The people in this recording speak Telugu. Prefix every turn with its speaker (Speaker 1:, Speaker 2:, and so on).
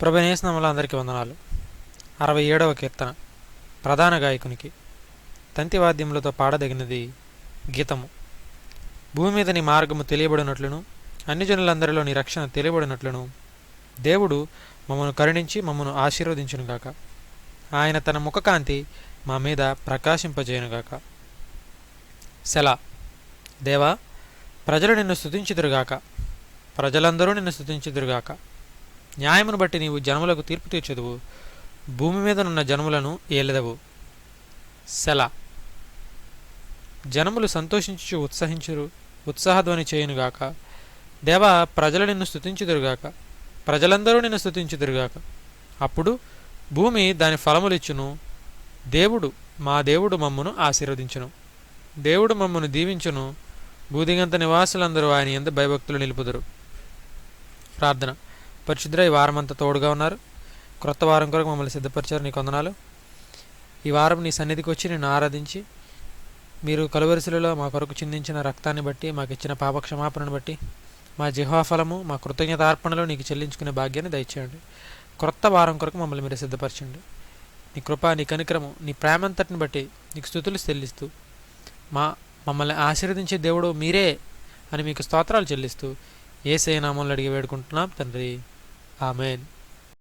Speaker 1: ప్రభనేస్నామల అందరికీ వందనాలు. అరవై ఏడవ కీర్తన ప్రధాన గాయకునికి తంతివాద్యములతో పాడదగినది గీతము. భూమి మీద నీ మార్గము తెలియబడినట్లును అన్ని జనులందరిలో నీ రక్షణ తెలియబడినట్లును దేవుడు మమ్మను కరుణించి మమ్మను ఆశీర్వదించునుగాక ఆయన తన ముఖకాంతి మా మీద ప్రకాశింపజేయునుగాక సెలా దేవా ప్రజలు నిన్ను స్థుతించుదురుగాక ప్రజలందరూ నిన్ను స్థుతించుదురుగాక న్యాయమును బట్టి నీవు జనములకు తీర్పు తీర్చదువు. భూమి మీదనున్న జనములను ఏలెదవు. సెల. జనములు సంతోషించు ఉత్సహించురు ఉత్సాహధ్వని చేయునుగాక. దేవా ప్రజలు నిన్ను స్థుతించుదురుగాక ప్రజలందరూ నిన్ను స్థుతించుదురుగాక అప్పుడు భూమి దాని ఫలములిచ్చును. దేవుడు మా దేవుడు మమ్మును ఆశీర్వదించును. దేవుడు మమ్మను దీవించును. భూదిగంత నివాసులందరూ ఆయన ఎంత భయభక్తులు నిలుపుదురు. ప్రార్థన. పరిశుద్ర ఈ వారం అంతా తోడుగా ఉన్నారు. క్రొత్త వారం కొరకు మమ్మల్ని సిద్ధపరిచారు. నీ కొందనాలు ఈ వారం నీ సన్నిధికి వచ్చి నేను ఆరాధించి మీరు కలువరిశిలలో మా కొరకు చిందించిన రక్తాన్ని బట్టి మాకు ఇచ్చిన పాపక్షమాపణను బట్టి మా జిహ్వాఫలము మా కృతజ్ఞతార్పణలో నీకు చెల్లించుకునే భాగ్యాన్ని దయచేయండి. క్రొత్త వారం కొరకు మమ్మల్ని మీరు సిద్ధపరచండి. నీ కృప నీ కనికరము నీ ప్రేమంతటిని బట్టి నీకు స్థుతులు చెల్లిస్తూ మా మమ్మల్ని ఆశీర్వదించే దేవుడు మీరే అని మీకు స్తోత్రాలు చెల్లిస్తూ ఏ సేనామంలో అడిగి వేడుకుంటున్నాం. తండ్రి Amén.